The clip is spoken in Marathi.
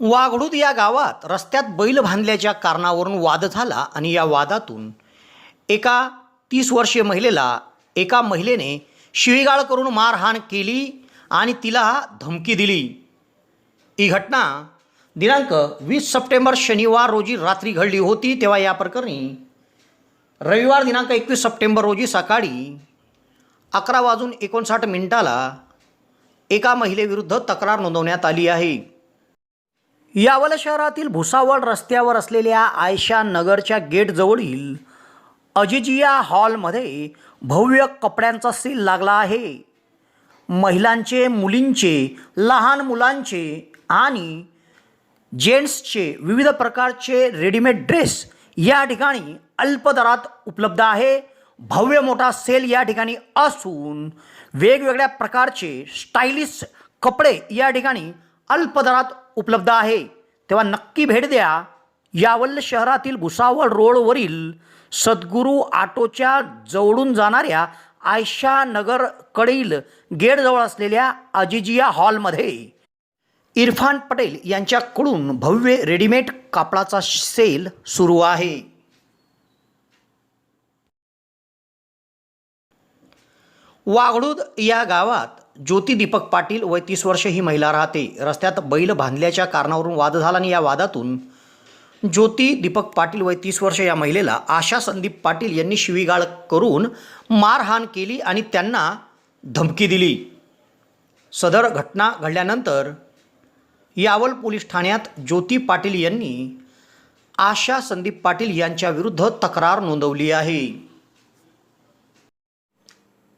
वाघडूद या गावात रस्त्यात बैल बांधल्याच्या कारणावरून वाद झाला आणि या वादातून एका तीस वर्षीय महिलेला एका महिलेने शिवीगाळ करून मारहाण केली आणि तिला धमकी दिली. ही घटना दिनांक वीस सप्टेंबर शनिवार रोजी रात्री घडली होती तेव्हा या प्रकरणी रविवार दिनांक एकवीस सप्टेंबर रोजी सकाळी अकरा वाजून एकोणसाठ मिनिटाला एका महिलेविरुद्ध तक्रार नोंदवण्यात आली आहे. यावल शहरातील भुसावळ रस्त्यावर असलेल्या आयशा नगरच्या गेटजवळील अजिजिया हॉलमध्ये भव्य कपड्यांचा सेल लागला आहे. महिलांचे मुलींचे लहान मुलांचे आणि जेंट्सचे विविध प्रकारचे रेडीमेड ड्रेस या ठिकाणी अल्प दरात उपलब्ध आहे. भव्य मोठा सेल या ठिकाणी असून वेगवेगळ्या प्रकारचे स्टायलिश कपडे या ठिकाणी अल्प दरात उपलब्ध आहे. तेव्हा नक्की भेट द्या. यावल शहरातील भुसावळ रोडवरील सद्गुरू आटोच्या जवळून जाणाऱ्या आयशा नगरकडील गेटजवळ असलेल्या अजिजिया हॉलमध्ये. इरफान पटेल यांच्याकडून भव्य रेडीमेड कापडाचा सेल सुरू आहे. वागडूद या गावात ज्योती दीपक पाटील वय तीस वर्ष ही महिला राहते. रस्त्यात बैल बांधल्याच्या कारणावरून वाद झाला आणि या वादातून ज्योती दीपक पाटील वय तीस वर्ष या महिलेला आशा संदीप पाटील यांनी शिवीगाळ करून मारहाण केली आणि त्यांना धमकी दिली. सदर घटना घडल्यानंतर यावल पोलीस ठाण्यात ज्योती पाटील यांनी आशा संदीप पाटील यांच्या विरुद्ध तक्रार नोंदवली आहे.